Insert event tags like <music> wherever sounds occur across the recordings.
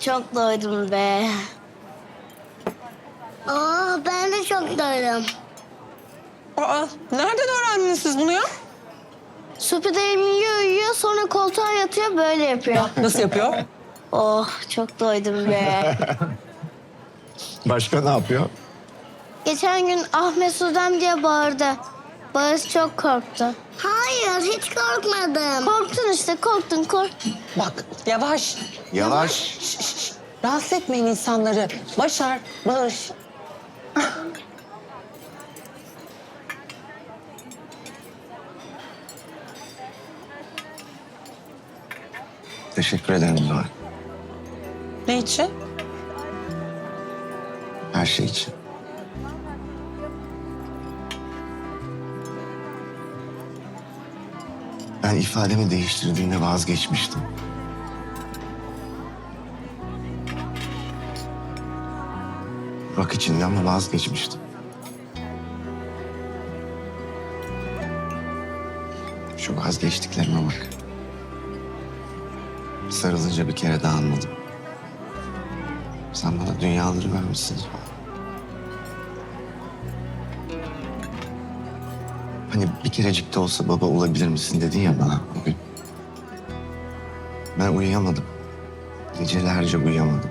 çok doydum be. Aa, ben de çok doydum. Aa, nereden öğrendiniz siz bunu ya? Supi dayım yiyor yiyor sonra koltuğa yatıyor böyle yapıyor. Nasıl yapıyor? Oh çok doydum be. <laughs> Başka ne yapıyor? Geçen gün Ahmet Sudem diye bağırdı. Barış çok korktu. Hayır hiç korkmadım. Korktun işte korktun kork. Bak yavaş. Yavaş. Şş, şş, şş. Rahatsız etmeyin insanları. Başar, Barış. Teşekkür ederim Zuhal. Ne için? Her şey için. Ben ifademi değiştirdiğinde vazgeçmiştim. Bak içinde ama vazgeçmiştim. Şu vazgeçtiklerime bak. Sarılınca bir kere daha anladım. Sen bana dünyaları vermişsin. Hani bir kerecik de olsa baba olabilir misin dedin ya bana bugün. Ben uyuyamadım. Gecelerce uyuyamadım.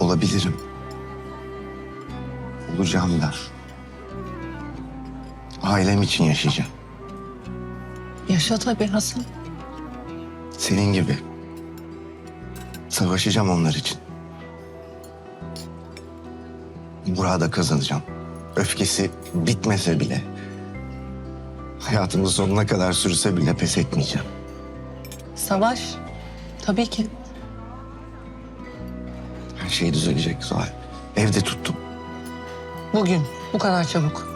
Olabilirim. Olacağım da. Ailem için yaşayacağım. Yaşa tabii Hasan. Senin gibi. Savaşacağım onlar için. Burada kazanacağım. Öfkesi bitmese bile. Hayatımın sonuna kadar sürse bile pes etmeyeceğim. Savaş. Tabii ki. Her şey düzelecek Zuhal. Evde tuttum. Bugün bu kadar çabuk.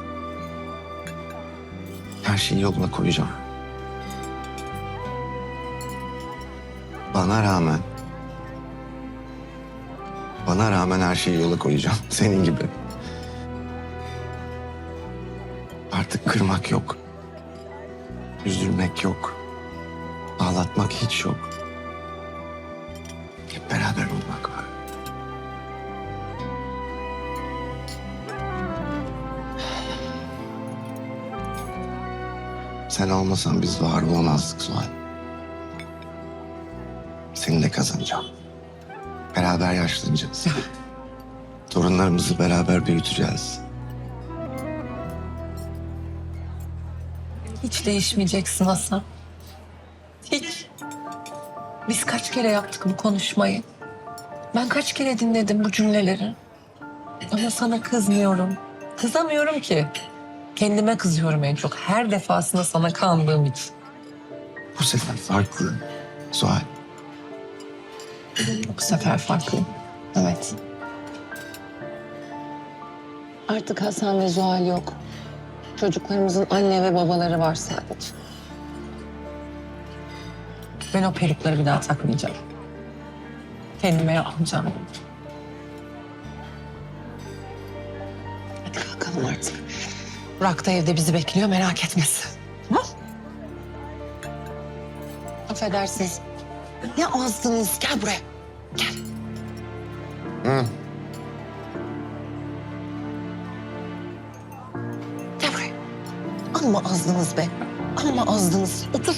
Her şeyi yoluna koyacağım. Bana rağmen... Bana rağmen her şeyi yola koyacağım. <laughs> Senin gibi. Artık kırmak yok. Üzülmek yok. Ağlatmak hiç yok. Hep beraber olmak var. Sen olmasan biz var olamazdık Zuhal. Seni de kazanacağım. Beraber yaşlanacağız. Torunlarımızı beraber büyüteceğiz. Hiç değişmeyeceksin Hasan. Hiç. Biz kaç kere yaptık bu konuşmayı. Ben kaç kere dinledim bu cümleleri. Ama sana kızmıyorum. Kızamıyorum ki. Kendime kızıyorum en çok. Her defasında sana kandığım için. Bu sefer farklı. Zuhal. Bu sefer farklı. Evet. Artık Hasan ve Zuhal yok. Çocuklarımızın anne ve babaları var sadece. Ben o perukları bir daha takmayacağım. Kendime yapmayacağım. Hadi kalkalım artık. Burak da evde bizi bekliyor merak etmesin. Tamam? Affedersiniz. Ne azdınız? Gel buraya. Gel. Hı. Amma azdınız be. Amma azdınız. Otur.